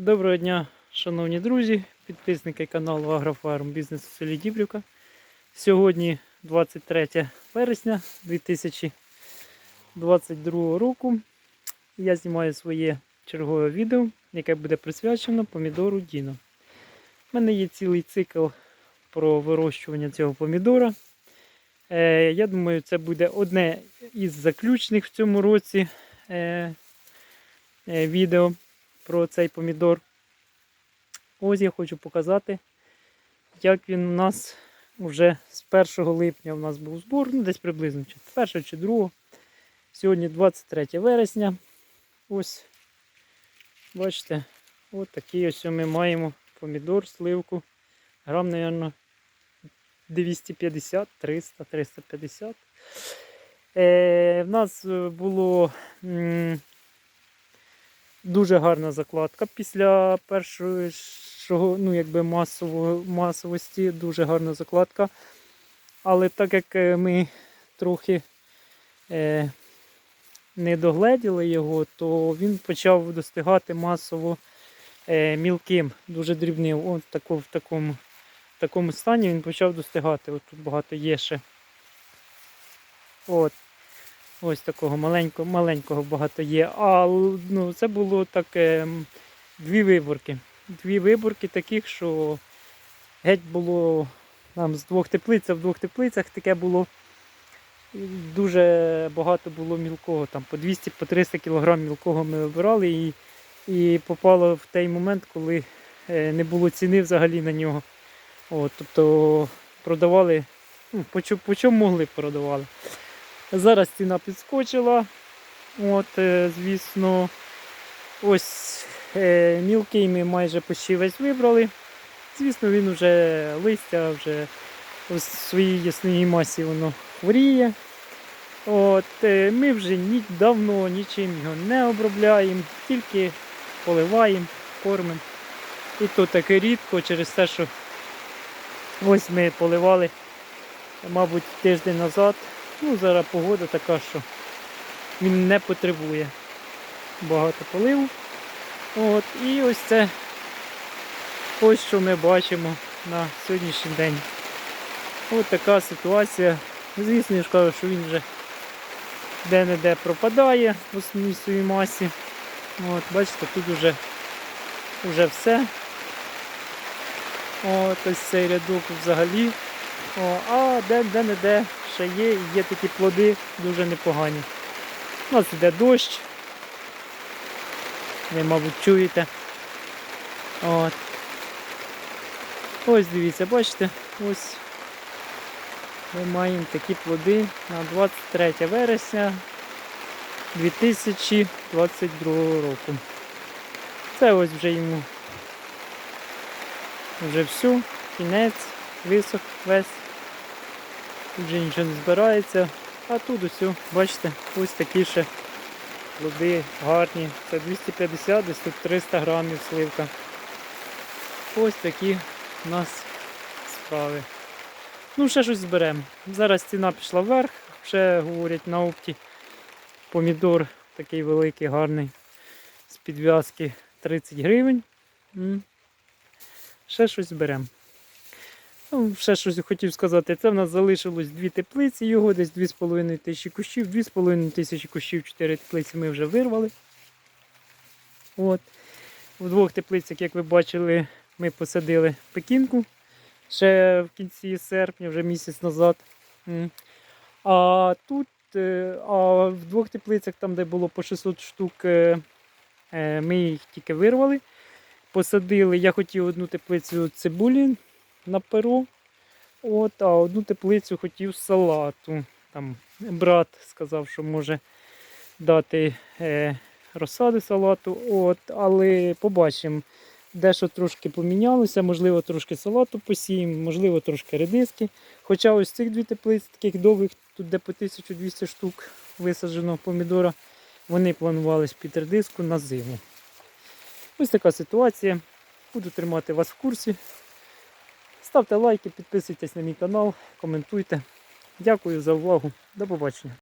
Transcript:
Доброго дня, шановні друзі, підписники каналу Агрофарм Бізнес у селі Дібрівка. Сьогодні 23 вересня 2022 року. Я знімаю своє чергове відео, яке буде присвячено помідору Діно. У мене є цілий цикл про вирощування цього помідора. Е, я думаю, це буде одне із заключних в цьому році е, е, відео про цей помідор. Ось я хочу показати, як він у нас вже з 1 липня у нас був збор, ну десь приблизно чи 1 чи 2. Сьогодні 23 вересня.Ось, бачите, от такий ось ми маємо помідор, сливку. Грам, мабуть, 250, 300, 350. Е, в нас було м, дуже гарна закладка після першого ну, якби масово, масовості, дуже гарна закладка. Але так як е, ми трохи е, не догледіли його, то він почав достигати масово е, мілким, дуже дрібним. От тако, в такому в такому стані він почав достигати. От тут багато є ще. От. Ось такого маленького маленького багато є. А ну, це було так е, дві виборки. Дві виборки таких, що геть було там з двох теплиць, в двох теплицях таке було дуже багато було мілкого. Там По 200-300 кг мілкого ми вибирали і і попало в той момент, коли е, не було ціни взагалі на нього. От, Тобто продавали, ну, по, по чому могли продавали. Зараз ціна підскочила. От, е, Звісно, ось е, мілкий ми майже почти весь вибрали. Звісно, він вже листя, вже в своїй ясній масі воно хворіє. От, е, Ми вже давно нічим його не обробляємо, тільки поливаємо, кормимо. І то таке рідко через те, що ось ми поливали, мабуть, тиждень назад. Ну, Зараз погода така, що він не потребує багато поливу. От, І ось це ось що ми бачимо на сьогоднішній день. Ось така ситуація. Звісно, я ж кажу, що він вже де-не-де пропадає в основній своїй масі. От, Бачите, тут вже, вже все. От ось цей рядок взагалі. О, А де-не-де ще є, є такі плоди дуже непогані. У нас йде дощ. Ви, мабуть, чуєте. От. Ось дивіться, бачите, ось ми маємо такі плоди на 23 вересня 2022 року. Це ось вже йому вже все, кінець, висох весь. Вже нічого не збирається. А тут ось, бачите, ось такі ще плоди гарні. Це 250, десь тут 300 грамів сливка. Ось такі у нас справи. Ну, ще щось зберемо. Зараз ціна пішла вверх, ще говорять на опті. Помідор такий великий, гарний, з підв'язки 30 гривень. Ще щось зберемо. Ще щось хотів сказати, це в нас залишилось дві теплиці, його десь 2,5 тисячі кущів, 2,5 тисячі кущів, 4 теплиці ми вже вирвали. От. В двох теплицях, як ви бачили, ми посадили пекінку ще в кінці серпня, вже місяць назад. А тут, е, а в двох теплицях, там де було по 600 штук, е, е, ми їх тільки вирвали. Посадили, я хотів одну теплицю цибулі на перо. От, А одну теплицю хотів салату. Там Брат сказав, що може дати е, розсади салату. От, Але побачимо, дещо трошки помінялося, можливо, трошки салату посіємо, можливо, трошки редиски. Хоча ось цих дві теплиці, таких довгих, тут де по 1200 штук висаджено помідора, вони планувалися під редиску на зиму. Ось така ситуація. Буду тримати вас в курсі. Ставте лайки, підписуйтесь на мій канал, коментуйте. Дякую за увагу. До побачення.